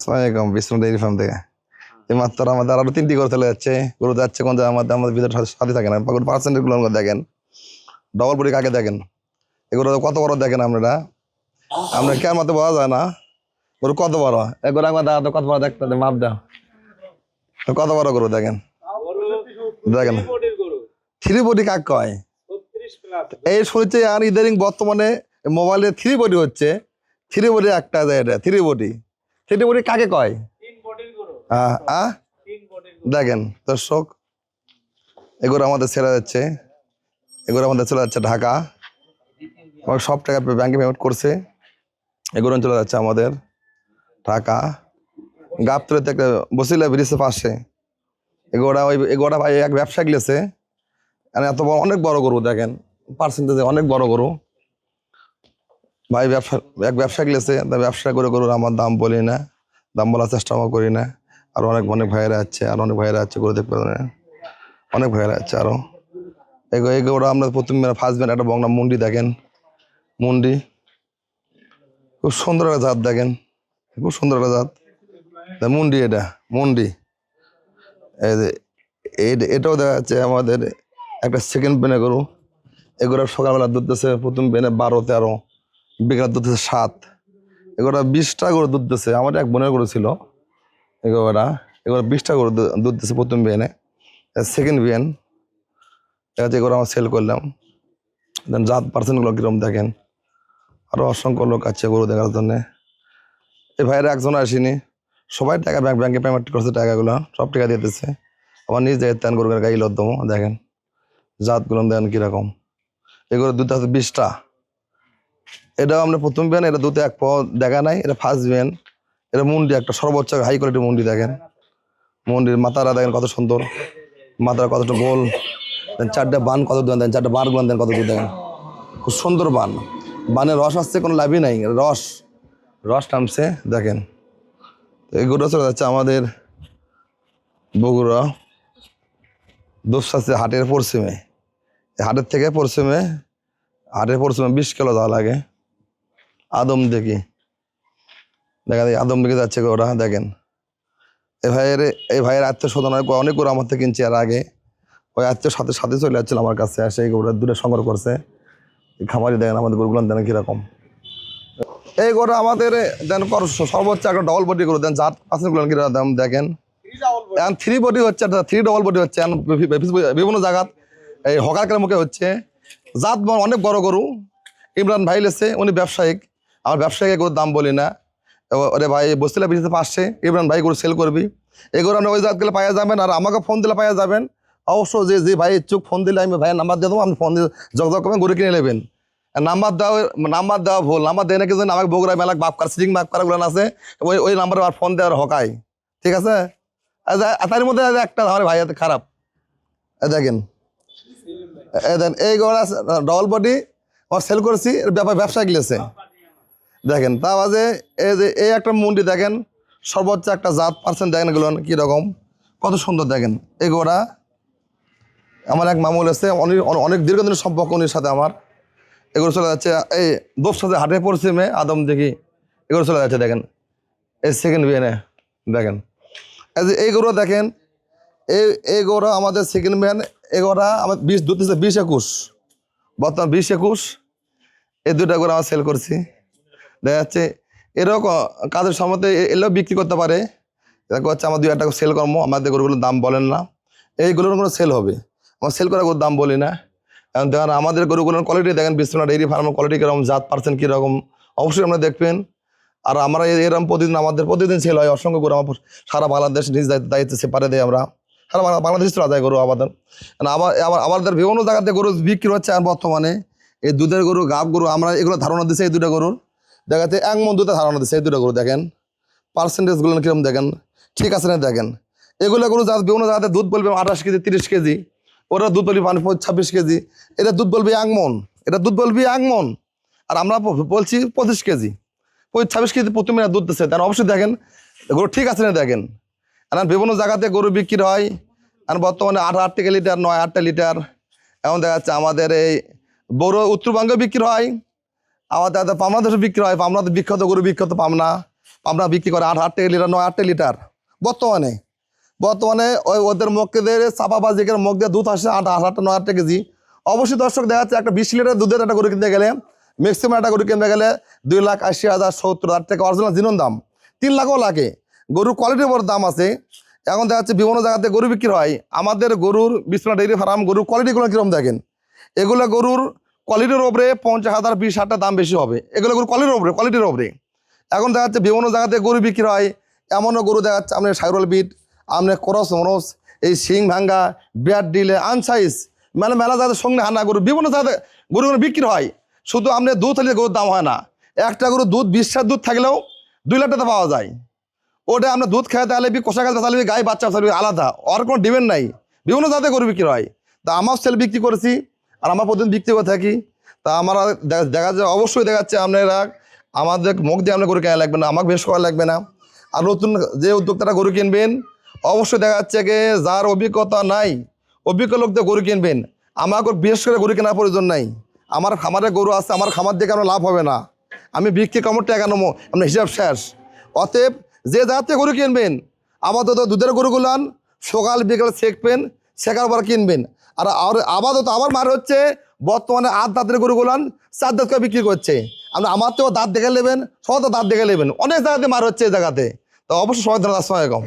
আসসালামাইকুম Vishnu dairy farm থেকে মাত্র আমাদের আরও তিনটি করে চলে যাচ্ছে। গরু যাচ্ছে কোন আমাদের আমাদের ভিতরে সাথে- থাকে না গরু পার্সেন্টেজগুলো দেখেন। ডবল বডি কাকে দেখেন? এগুলো কত বড় দেখেন আপনারা? আমরা কে মতো বলা যায় না। গরু কত বড়? এগুলো আমার দাদা, কত বড় দেখতে মাপ দাও। তো কত বড় গরু দেখেন? দেখেন। থ্রি বডি কাক কয়? এই শুনছে আর ইদারিং বর্তমানে মোবাইলে থ্রি বডি হচ্ছে। থ্রি বডি একটা আছে এটা থ্রি বডি থ্রি বডি কাকে কয়? দেখেন দর্শক এগুলো আমাদের ছেড়ে যাচ্ছে। এগুলো আমাদের চলে যাচ্ছে ঢাকা। আমার সব টাকা ব্যাংকে পেমেন্ট করছে। এগুলো চলে যাচ্ছে আমাদের ঢাকা। গাবতলে থেকে বসিলা ব্রিজের পাশে। এগোড়া ওই এগোড়া ভাই এক ব্যবসা আর এত বড় অনেক বড় গরু দেখেন। পার্সেন্টেজে অনেক বড় গরু। ভাই, ব্যবসা, এক ব্যবসা গেলেছে ব্যবসা করে গরুর আমার দাম বলি না, দাম বলার চেষ্টা করি না। আর অনেক অনেক ভাইয়েরা আছে, আর অনেক ভাইয়েরা আছে গরু দেখতে পারেন অনেক ভাইয়েরা আছে আরও। এগো এগুলো আমরা প্রথম ফার্স্ট ব্যান্ড একটা বংলা মুন্ডি দেখেন। মুন্ডি। খুব সুন্দর একটা জাত দেখেন। খুব সুন্দর একটা জাত। মুন্ডি এটা, মুন্ডি। এই এটাও দেখা যাচ্ছে আমাদের একটা সেকেন্ড পেনে গরু। এগুলো সকালবেলা দুধ প্রথম পেনে বারো তেরো। বিকেল দুধ দিচ্ছে সাত। এগুলো বিশটা গরু দুধ দিচ্ছে আমার এক বোনের গরু ছিল। এগুলোটা এগুলো বিশটা গরু দুধ দিচ্ছে প্রথম বিয়ানে। সেকেন্ড বিয়ান। দেখা এগুলো আমার সেল করলাম। দেন জাত পার্সেন্টগুলো কীরকম দেখেন। আরও অসংখ্য লোক আছে গরু দেখার জন্যে। এই ভাইয়েরা একজন আসেনি। সবাই টাকা ব্যাংক ব্যাংকে পেমেন্ট করছে টাকাগুলো। সব টাকা দিতেছে আমার নিজ দায়িত্ব গরু গাই লদ্দম দেখেন। জাতগুলো দেখেন কীরকম। এগুলো দুধ আছে বিশটা। এটাও আমরা প্রথম বিয়ান, এটা দুধে এক দেখা নাই, এটা ফার্স্ট বিয়ান। এটা মুন্ডি, একটা সর্বোচ্চ হাই কোয়ালিটির মুন্ডি দেখেন। মুন্ডির মাথারা দেখেন কত সুন্দর। মাথারা কতটা গোল। দেন চারটা বান কত দেন দেন চারটা বারগুলো দেন কত দূর দেখেন খুব সুন্দর বান। বানের রস আসছে, কোনো লাভই নাই। রস রস টানছে দেখেন। তো এগুলো চলে যাচ্ছে আমাদের বগুড়া। দুপসাচ্ছে হাটের পশ্চিমে। হাটের থেকে পশ্চিমে, হাটের পশ্চিমে বিশ কিলো যাওয়া লাগে। আদম দেখি। দেখা যায় আদম দিকে যাচ্ছে ওরা, দেখেন। এই ভাইয়ের এই ভাইয়ের আত্মীয় স্বজন অনেক গরু আমার থেকে কিনছে এর আগে। ওই আত্মীয় সাথে সাথে চলে যাচ্ছিল আমার কাছে আসে এই গরুটা দূরে সংগ্রহ করছে। খামারি দেখেন, আমাদের গরুগুলো দেন কীরকম। এই গরু আমাদের, দেন সর্বোচ্চ একটা ডবল বডি গরু, দেন জাত পার্সেন্টগুলো কীরকম দাম, দেখেন। থ্রি বডি হচ্ছে থ্রি ডবল বডি হচ্ছে বিভিন্ন জায়গাত এই হকারকের মুখে হচ্ছে। জাত অনেক বড় গরু। ইমরান ভাই লেছে, উনি ব্যবসায়িক। আমার ব্যবসায়িক গরুর দাম বলি না। ওরে ভাই বসতিলা বিজনেস পাশে ইমরান ভাই গরু সেল করবি। এগুলো আপনি ওই জাত গেলে পাওয়া যাবেন আর আমাকে ফোন দিলে পাওয়া যাবেন। অবশ্য যে যে ভাই ইচ্ছুক ফোন দিলে আমি ভাইয়ের নাম্বার দিয়ে দেবো, আপনি ফোন দিয়ে যোগাযোগ করবেন গরু কিনে নেবেন। নাম্বার দেওয়া নাম্বার দেওয়া ভুল। নাম্বার দেয় নাকি যেন আমাকে বগুড়ায় মেলা বাপ কার সিটিং বাপ কারগুলো আছে। ওই ওই নাম্বারে আর ফোন দেওয়ার হকায় ঠিক আছে? আর তার মধ্যে একটা আমার ভাই হাতে খারাপ। দেখেন। এই দেন এই গোড়া ডবল বডি আমার সেল করেছি ব্যাপার ব্যবসা গিলেছে। দেখেন, তা বাজে এই যে এই একটা মুন্ডি দেখেন, সর্বোচ্চ একটা জাত পার্সেন্ট দেখেন এগুলো কীরকম কত সুন্দর দেখেন এই গোড়া আমার এক মামুল আছে অনেক অনেক দীর্ঘদিনের সম্পর্ক উনির সাথে আমার। এগুলো চলে যাচ্ছে, এই দোষ সাথে হাটে পড়ছে মে, আদম দেখি, এগুলো চলে যাচ্ছে দেখেন। এই সেকেন্ড বিয়ানে দেখেন। এই যে এই গরু দেখেন, এই এই গরু আমাদের সেকেন্ড ম্যান এগোরা আমার বিশ দুধ বিশ একুশ। বর্তমান বিশ একুশ, এই দুটা করে আমার সেল করছি। দেখা যাচ্ছে এরকম কাজের সময় এলেও বিক্রি করতে পারে। দেখা হচ্ছে আমার দুই টাকা সেল কর্ম আমাদের গরুগুলোর দাম বলেন না। এইগুলোর কোনো সেল হবে। আমার সেল করা গরুর দাম বলি না। এখন দেখেন আমাদের গরুগুলোর কোয়ালিটি দেখেন বিশ্বনাথ ডেইরি ফার্মের কোয়ালিটি কীরকম, জাত পার্সেন্ট কীরকম, অবশ্যই আপনারা দেখবেন। আর আমরা এরকম প্রতিদিন আমাদের প্রতিদিন সেল হয়। অসংখ্য গরু আমার সারা বাংলাদেশ নিজ দায়িত্ব সেপারে দেয় আমরা। সারা বাংলাদেশ চলা যায় গরু আমাদের। আবার আবার আমাদের বিভিন্ন জায়গাতে গরু বিক্রি হচ্ছে আর বর্তমানে এই দুধের গরু, গাব গরু, আমরা এগুলো ধারণা দিচ্ছি এই দুটো গরুর। দেখা যাচ্ছে এক মন দুধে ধারণা দিচ্ছে এই দুটো গরু দেখেন। পার্সেন্টেজগুলো কীরকম দেখেন? ঠিক আছে না দেখেন? এগুলো গরু যা বিভিন্ন জায়গাতে দুধ বলবে আঠাশ কেজি, তিরিশ কেজি। ওরা দুধ বলবি পানি ছাব্বিশ কেজি। এটা দুধ বলবি এক মন। এটা দুধ বলবি এক মন। আর আমরা বলছি পঁচিশ কেজি। ছাব্বিশ কেজি প্রতি মিনিট দুধ দিচ্ছে তার অবশ্যই দেখেন, গরু ঠিক আছে না দেখেন? এখন বিভিন্ন জায়গাতে গরু বিক্রি হয়। এখন বর্তমানে আট আট টাকা লিটার, নয়, আটটা লিটার। এখন দেখা যাচ্ছে আমাদের এই বড় উত্তরবঙ্গে বিক্রি হয়। আমাদের পামনাদেশে বিক্রি হয় পামনাতে বিখ্যাত গরু, বিখ্যাত পামনা পামনা বিক্রি করে আট আট টাকা লিটার নয়, আট টাকা লিটার। বর্তমানে বর্তমানে ওই ওদের মক্কেদের চাপাবাজিকের মুখ দিয়ে দুধ আসে আট আট আটটা নয় আটটা কেজি। অবশ্যই দর্শক দেখা যাচ্ছে একটা বিশ লিটার দুধের একটা গরু কিনতে গেলে ম্যাক্সিমাম একটা গরু কিনতে গেলে দুই লাখ আশি হাজার সত্তর হাজার টাকা অরিজিনাল জিনন দাম। তিন লাখও লাগে। গরুর কোয়ালিটির বড় দাম আছে। এখন দেখা যাচ্ছে বিভিন্ন জায়গাতে গরু বিক্রি হয়। আমাদের গরুর বিশ্বনাথ ডেইরি ফার্ম গরুর কোয়ালিটিগুলো কীরকম দেখেন? এগুলো গরুর কোয়ালিটির ওপরে পঞ্চাশ হাজার, বিশ হাজার দাম বেশি হবে। এগুলো গরু কোয়ালিটির ওপরে কোয়ালিটির ওপরে এখন দেখা যাচ্ছে বিভিন্ন জায়গাতে গরু বিক্রি হয়। এমনও গরু দেখা যাচ্ছে, আপনার সাইরল বিট, আপনার করস মরস, এই শিং ভাঙ্গা বিয়ার ডিলে, আনসাইজ মানে মেলা জায়গাতে সঙ্গে হানা গরু, বিভিন্ন জায়গাতে গরুগুলো বিক্রি হয়। শুধু আপনি দুধ হলে গরুর দাম হয় না। একটা গরু দুধ বিশ্বাস দুধ থাকলেও দুই লাখ টাকা পাওয়া যায়। ওটা আপনার দুধ খেতে তাহলে কষা খেতে তাহলে গায়ে বাচ্চা আলাদা। আর কোনো ডিমেন্ড নাই। বিভিন্ন জাতের গরু বিক্রি হয়। তা আমার সেল বিক্রি করেছি। আর আমার প্রতিদিন বিক্রি করে থাকি। তা আমরা দেখা যায় অবশ্যই দেখা যাচ্ছে আপনারা। আমাদের মুখ দিয়ে আপনার গরু কেনা লাগবে না, আমাকে বেশ করা লাগবে না। আর নতুন যে উদ্যোক্তারা গরু কিনবেন, অবশ্যই দেখা যাচ্ছে যে যার অভিজ্ঞতা নাই, অভিজ্ঞ লোকদের গরু কিনবেন। আমাকে বিশেষ করে গরু কেনার প্রয়োজন নাই। আমার খামারে গরু আছে, আমার খামার দিয়ে কেন লাভ হবে না। আমি বিক্রি কমর টাকা নেব, আপনার হিসাব শেষ। অতএব যে জাতে গরু কিনবেন, আপাতত দুধের গরুগুলান সকাল বিকাল শেখবেন, শেখার পর কিনবেন। আর আবাদত আবার মার হচ্ছে, বর্তমানে আর দাঁতের গরুগুলান চার দাঁত করে বিক্রি করছে। আপনি আমার তো দাঁত দেখে নেবেন সবাই দাঁত দেখে নেবেন। অনেক জায়গাতে মার হচ্ছে এই জায়গাতে। তো অবশ্যই সবাই ধন্যবাদ আসসালামাইকুম